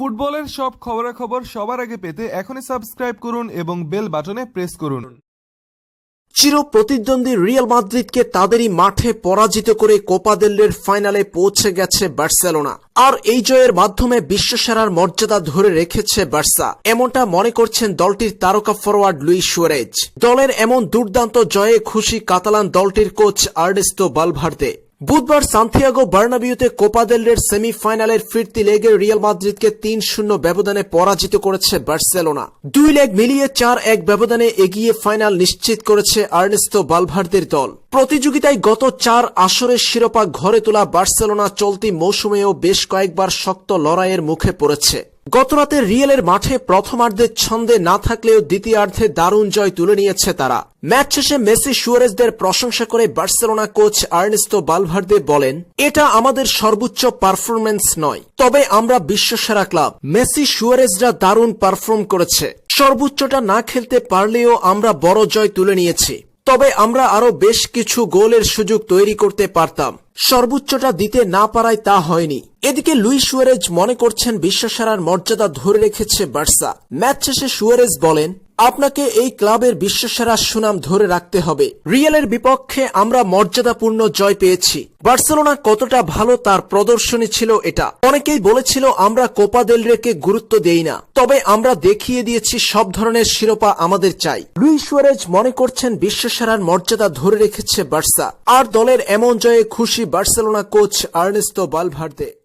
ফুটবলের সব খবরাখবর সবার আগে পেতে এখনই সাবস্ক্রাইব করুন এবং বেল বাটনে প্রেস করুন। চির প্রতিদ্বন্দ্বী রিয়াল মাদ্রিদকে তাদেরই মাঠে পরাজিত করে কোপা দেল্লের ফাইনালে পৌঁছে গেছে বার্সেলোনা। আর এই জয়ের মাধ্যমে বিশ্বসেরার মর্যাদা ধরে রেখেছে বার্সা। এমনটা মনে করছেন দলটির তারকা ফরওয়ার্ড লুই সুয়ারেজ। দলের এমন দুর্দান্ত জয়ে খুশি কাতালান দলটির কোচ আর্নেস্তো বালভার্দে। বুধবার সান্তিয়াগো বার্নাবিউতে কোপা দেলের সেমিফাইনালের ফিরতি লেগে রিয়াল মাদ্রিদকে তিন শূন্য ব্যবধানে পরাজিত করেছে বার্সেলোনা। দুই লেগ মিলিয়ে চার এক ব্যবধানে এগিয়ে ফাইনাল নিশ্চিত করেছে আর্নেস্তো বালভার্দের দল। প্রতিযোগিতায় গত চার আসরের শিরোপা ঘরে তোলা বার্সেলোনা চলতি মৌসুমেও বেশ কয়েকবার শক্ত লড়াইয়ের মুখে পড়েছে। গতরাতে রিয়েলের মাঠে প্রথমার্ধের ছন্দে না থাকলেও দ্বিতীয়ার্ধে দারুণ জয় তুলে নিয়েছে তারা। ম্যাচ শেষে মেসি সুয়ারেজদের প্রশংসা করে বার্সেলোনা কোচ আর্নেস্তো বালভার্দে বলেন, এটা আমাদের সর্বোচ্চ পারফরমেন্স নয়। তবে আমরা বিশ্বসেরা ক্লাব। মেসি সুয়ারেজরা দারুণ পারফর্ম করেছে। সর্বোচ্চটা না খেলতে পারলেও আমরা বড় জয় তুলে নিয়েছি। তবে আমরা আরও বেশ কিছু গোলের সুযোগ তৈরি করতে পারতাম। সর্বোচ্চটা দিতে না পারায় তা হয়নি। এদিকে লুই সুয়ারেজ মনে করছেন বিশ্বসেরার মর্যাদা ধরে রেখেছে বার্সা। ম্যাচ শেষে সুয়ারেজ বলেন আপনাকে এই ক্লাবের বিশ্বসেরা সুনাম ধরে রাখতে হবে। রিয়েলের বিপক্ষে আমরা মর্যাদাপূর্ণ জয় পেয়েছি। বার্সেলোনা কতটা ভালো তার প্রদর্শনী ছিল এটা। অনেকেই বলেছিল আমরা কোপা দেল রেকে গুরুত্ব দেই না। তবে আমরা দেখিয়ে দিয়েছি সব ধরনের শিরোপা আমাদের চাই। লুই সুয়ারেজ মনে করছেন বিশ্বসেরার মর্যাদা ধরে রেখেছে বার্সা। আর দলের এমন জয়ে খুশি বার্সেলোনা কোচ আর্নেস্তো বালভার্দে।